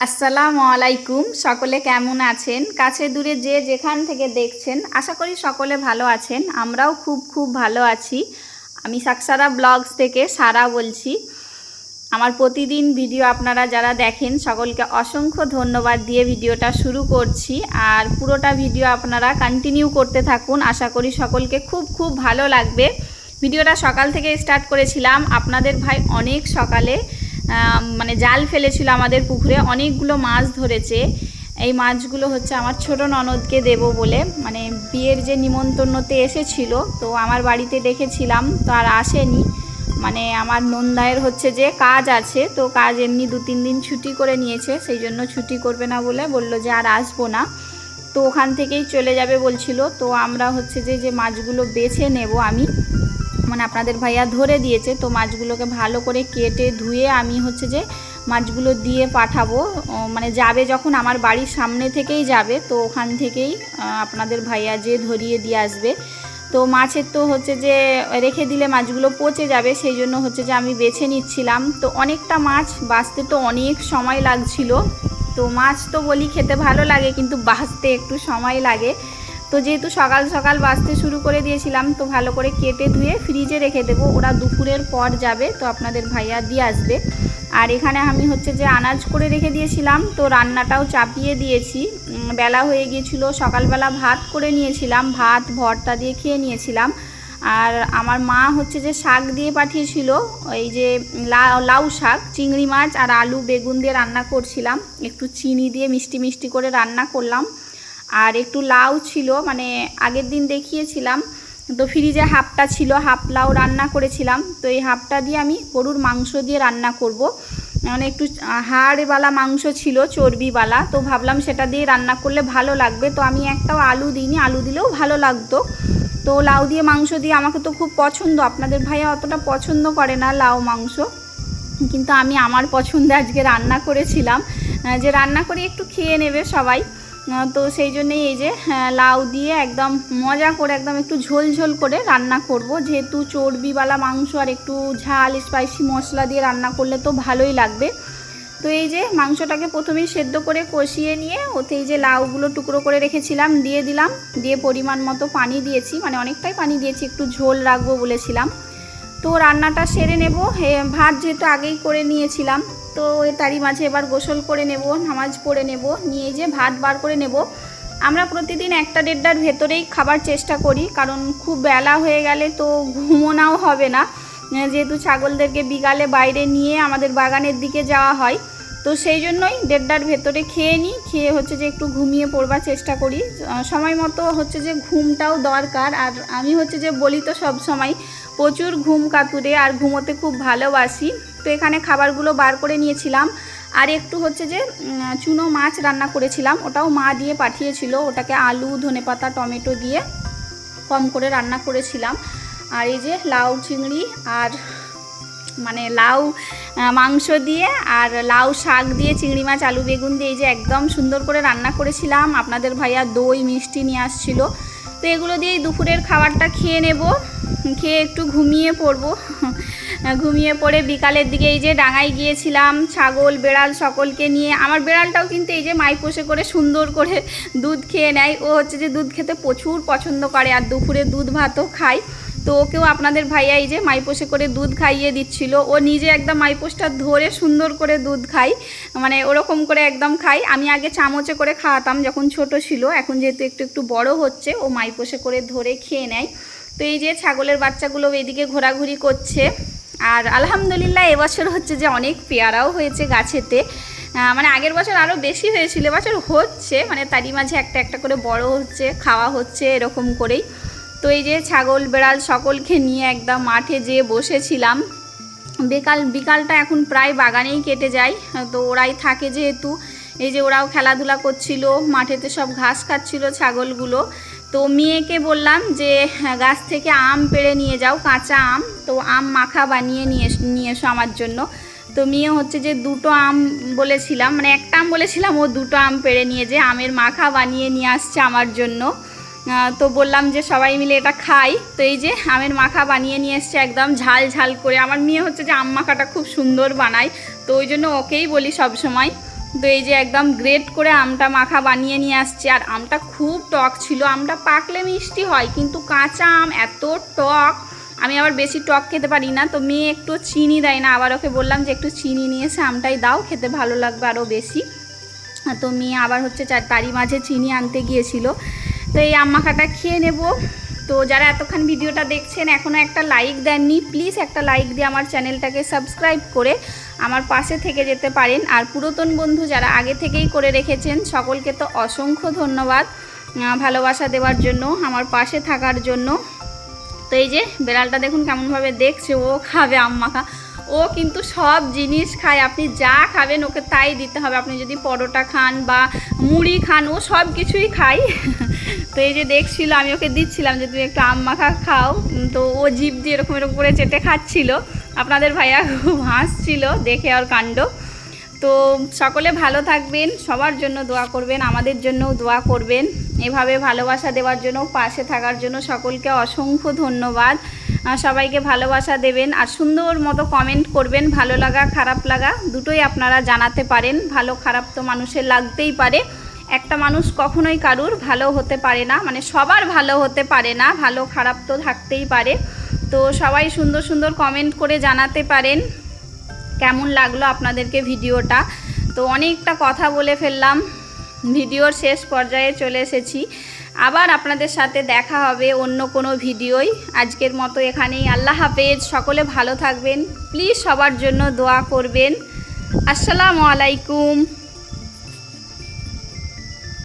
আসসালামু আলাইকুম। সকলে কেমন আছেন? কাছে দূরে যে যেখান থেকে দেখছেন, আশা করি সকলে ভালো আছেন। আমরাও খুব খুব ভালো আছি। আমি সাকসারা ব্লগস থেকে সারা বলছি। আমার প্রতিদিন ভিডিও আপনারা যারা দেখেন, সকলকে অসংখ্য ধন্যবাদ দিয়ে ভিডিওটা শুরু করছি। আর পুরোটা ভিডিও আপনারা কন্টিনিউ করতে থাকুন। আশা করি সকলকে খুব খুব ভালো লাগবে। ভিডিওটা সকাল থেকে স্টার্ট করেছিলাম। আপনাদের ভাই অনেক সকালে মানে জাল ফেলেছিল আমাদের পুকুরে। অনেকগুলো মাছ ধরেছে। এই মাছগুলো হচ্ছে আমার ছোট ননদকে দেব বলে। মানে বিয়ের যে নিমন্ত্রণতে এসেছিল, তো আমার বাড়িতে ডেকেছিলাম তো আর আসেনি। মানে আমার নন্দায়ের হচ্ছে যে কাজ আছে, তো কাজ এমনি দু তিন দিন ছুটি করে নিয়েছে, সেই জন্য ছুটি করবে না বলে বলল যে আর আসব না। তো ওখান থেকেই চলে যাবে বলছিল। তো আমরা হচ্ছে যে যে মাছগুলো বেছে নেব আমি। মানে আপনাদের ভাইয়া ধরে দিয়েছে, তো মাছগুলোকে ভালো করে কেটে ধুয়ে আমি হচ্ছে যে মাছগুলো দিয়ে পাঠাবো। মানে যাবে যখন আমার বাড়ির সামনে থেকেই যাবে, তো ওখান থেকেই আপনাদের ভাইয়া যে ধরিয়ে দিয়ে আসবে। তো মাছের তো হচ্ছে যে রেখে দিলে মাছগুলো পচে যাবে, সেই জন্য হচ্ছে যে আমি বেছে নিচ্ছিলাম। তো অনেকটা মাছ বাঁচতে তো অনেক সময় লাগছিল। তো মাছ তো বলি খেতে ভালো লাগে, কিন্তু বাঁচতে একটু সময় লাগে। তো যেহেতু সকাল সকাল বাঁচতে শুরু করে দিয়েছিলাম, তো ভালো করে কেটে ধুয়ে ফ্রিজে রেখে দেবো। ওরা দুপুরের পর যাবে, তো আপনাদের ভাইয়া দিয়ে আসবে। আর এখানে আমি হচ্ছে যে আনাজ করে রেখে দিয়েছিলাম, তো রান্নাটাও চাপিয়ে দিয়েছি। বেলা হয়ে গিয়েছিল, সকালবেলা ভাত করে নিয়েছিলাম, ভাত, ভর্তা দিয়ে খেয়ে নিয়েছিলাম। আর আমার মা হচ্ছে যে শাক দিয়ে পাঠিয়েছিল, এই যে লাউ লাউ শাক, চিংড়ি মাছ আর আলু বেগুন দিয়ে রান্না করছিলাম। একটু চিনি দিয়ে মিষ্টি মিষ্টি করে রান্না করলাম। আর একটু লাউ ছিল মানে আগের দিন দেখিয়েছিলাম, তো ফ্রিজে হাফটা ছিল, হাফ লাউ রান্না করেছিলাম, তো এই হাফটা দিয়ে আমি গরুর মাংস দিয়ে রান্না করব। মানে একটু হাড়ওয়ালা মাংস ছিল চর্বিওয়ালা তো ভাবলাম সেটা দিয়ে রান্না করলে ভালো লাগবে, তো আমি একটাও আলু দিইনি, আলু দিলেও ভালো লাগতো। তো লাউ দিয়ে মাংস দিয়ে আমাকে তো খুব পছন্দ, আপনাদের ভাইয়া অতটা পছন্দ করে না লাউ মাংস, কিন্তু আমি আমার পছন্দে আজকে রান্না করেছিলাম। যে রান্না করে একটু খেয়ে নেবে সবাই। তো সেই জন্যই এই যে লাউ দিয়ে একদম মজা করে একদম একটু ঝোল ঝোল করে রান্না করব। যেহেতু চর্বিওয়ালা মাংস আর একটু ঝাল স্পাইসি মশলা দিয়ে রান্না করলে তো ভালোই লাগবে। তো এই যে মাংসটাকে প্রথমেই সেদ্ধ করে কষিয়ে নিয়ে ওতে এই যে লাউগুলো টুকরো করে রেখেছিলাম, দিয়ে দিলাম। দিয়ে পরিমাণ মতো পানি দিয়েছি মানে অনেকটাই পানি দিয়েছি, একটু ঝোল রাখব বলেছিলাম। তো রান্নাটা সেরে নেব। ভাত যেহেতু আগেই করে নিয়েছিলাম তো তারই মাঝে এবার গোসল করে নেব, নামাজ পড়ে নেব, নিয়ে যে ভাত বার করে নেব। আমরা প্রতিদিন একটা দেড়টার ভেতরেই খাবার চেষ্টা করি, কারণ খুব বেলা হয়ে গেলে তো ঘুমোনাও হবে না। যেহেতু ছাগলদেরকে বিকালে বাইরে নিয়ে আমাদের বাগানের দিকে যাওয়া হয়, তো সেই জন্যই দেড়টার ভেতরে খেয়ে নিই, খেয়ে হচ্ছে যে একটু ঘুমিয়ে পড়বার চেষ্টা করি। সময় মতো হচ্ছে যে ঘুমটাও দরকার, আর আমি হচ্ছে যে বলি তো সব সময়, প্রচুর ঘুম কাতুরে, আর ঘুমোতে খুব ভালোবাসি। তো এখানে খাবারগুলো বার করে নিয়েছিলাম। আর একটু হচ্ছে যে চুনো মাছ রান্না করেছিলাম। ওটাও মা দিয়ে পাঠিয়েছিল। ওটাকে আলু, ধনেপাতা, টমেটো দিয়ে কম করে রান্না করেছিলাম। আর এই যে লাউ চিংড়ি আর মানে লাউ মাংস দিয়ে আর লাউ শাক দিয়ে চিংড়ি মাছ, আলু বেগুন দিয়ে এই যে একদম সুন্দর করে রান্না করেছিলাম। আপনাদের ভাইয়া দই, মিষ্টি নিয়ে আসছিল। তো এগুলো দিয়েই দুপুরের খাবারটা খেয়ে নেব। খেয়ে একটু ঘুমিয়ে পড়ব। ঘুমিয়ে পড়ে বিকালের দিকে এই যে ডাঙায় গিয়েছিলাম, ছাগল, বেড়াল সকলকে নিয়ে। আমার বেড়ালটাও কিন্তু এই যে মাইপোষে করে সুন্দর করে দুধ খেয়ে নেয়। ও হচ্ছে যে দুধ খেতে প্রচুর পছন্দ করে আর দুপুরে দুধ ভাতও খায়। তো ওকেও আপনাদের ভাইয়া এই যে মাইপোষে করে দুধ খাইয়ে দিচ্ছিল। ও নিজে একদম মাইপোষটা ধরে সুন্দর করে দুধ খায়। মানে ওরকম করে একদম খাই আমি আগে চামচে করে খাওয়াতাম যখন ছোট ছিল। এখন যেহেতু একটু একটু বড় হচ্ছে, ও মাইপোষে করে ধরে খেয়ে নেয়। তো এই যে ছাগলের বাচ্চাগুলো এদিকে ঘোরাঘুরি করছে। আর আলহামদুলিল্লাহ এবছর হচ্ছে যে অনেক পেয়ারাও হয়েছে গাছেতে। মানে আগের বছর আরও বেশি হয়েছিল, এবছর হচ্ছে মানে তারই মাঝে একটা একটা করে বড় হচ্ছে, খাওয়া হচ্ছে এরকম করেই। তো এই যে ছাগল, বেড়াল সকলকে নিয়ে একদম মাঠে যেয়ে বসেছিলাম। বিকাল, বিকালটা এখন প্রায় বাগানেই কেটে যায়, তো ওরাই থাকে যেহেতু। এই যে ওরাও খেলাধুলা করছিল, মাঠেতে সব ঘাস খাচ্ছিল ছাগলগুলো। তো মেয়েকে বললাম যে হ্যাঁ, গাছ থেকে আম পেড়ে নিয়ে যাও কাঁচা আম। তো আম মাখা বানিয়ে নিয়ে নিয়ে এসো আমার জন্য। তো মেয়ে হচ্ছে যে দুটো আম বলেছিলাম মানে একটা আম বলেছিলাম ও দুটো আম পেড়ে নিয়ে যে আমের মাখা বানিয়ে নিয়ে আসছে আমার জন্য। তো বললাম যে সবাই মিলে এটা খাই। তো এই যে আমের মাখা বানিয়ে নিয়ে এসছে একদম ঝাল ঝাল করে। আমার মেয়ে হচ্ছে যে আম মাখাটা খুব সুন্দর বানায়। তো ওই জন্য ওকেই বলি সব সময় তো এই যে একদম গ্রেট করে আমটা মাখা বানিয়ে নিয়ে আসছে। আর আমটা খুব টক ছিল। আমটা পাকলে মিষ্টি হয়, কিন্তু কাঁচা আম এত টক, আমি আবার বেশি টক খেতে পারি না। তো মেয়ে একটু চিনি দেয় না, আবার ওকে বললাম যে একটু চিনি নিয়ে এসে আমটাই দাও, খেতে ভালো লাগবে আরও বেশি। তো মেয়ে আবার হচ্ছে তারই মাঝে চিনি আনতে গিয়েছিল। তো এই আম মাখাটা খেয়ে নেব। তো যারা এতক্ষণ ভিডিওটা দেখছেন, এখনও একটা লাইক দেননি প্লিজ একটা লাইক দিয়ে আমার চ্যানেলটাকে সাবস্ক্রাইব করে আমার পাশে থেকে যেতে পারেন। আর পুরাতন বন্ধু যারা আগে থেকেই করে রেখেছেন, সকলকে তো অসংখ্য ধন্যবাদ ভালোবাসা দেওয়ার জন্য, আমার পাশে থাকার জন্য। তো এই যে, বেড়ালটা দেখুন কেমনভাবে দেখছে, ও খাবে আম মাখা ও কিন্তু সব জিনিস খায়, আপনি যা খাবেন ওকে তাই দিতে হবে। আপনি যদি পরোটা খান বা মুড়ি খান, ও সব কিছুই খায়। তো এই যে দেখছিল, আমি ওকে দিচ্ছিলাম যে তুমি একটু আম মাখা খাও। তো ও জিভ দিয়ে এরকম এরকম করে চেটে খাচ্ছিল। আপনাদের ভাইয়া খুব হাসছিল, দেখে ওর কাণ্ড। তো সকলে ভালো থাকবেন, সবার জন্য দোয়া করবেন, আমাদের জন্যও দোয়া করবেন। এভাবে ভালোবাসা দেওয়ার জন্য, পাশে থাকার জন্য সকলকে অসংখ্য ধন্যবাদ। সবাইকে ভালোবাসা দেবেন আর সুন্দর মতো কমেন্ট করবেন, ভালো লাগা, খারাপ লাগা, দুটোই আপনারা জানাতে পারেন। ভালো খারাপ তো মানুষের লাগতেই পারে। একটা মানুষ কখনোই কারুর ভালো হতে পারে না মানে সবার ভালো হতে পারে না, ভালো খারাপ তো থাকতেই পারে। তো সবাই সুন্দর সুন্দর কমেন্ট করে জানাতে পারেন, কেমন লাগল আপনাদেরকে ভিডিওটা। তো অনেকটা কথা বলে ফেললাম, ভিডিওর শেষ পর্যায়ে চলে এসেছি। আবার আপনাদের সাথে দেখা হবে অন্য কোনো ভিডিওই। আজকের মতো এখানেই, আল্লাহ হাফেজ, সকলে ভালো থাকবেন। প্লিজ সবার জন্য দোয়া করবেন। আসসালামু আলাইকুম।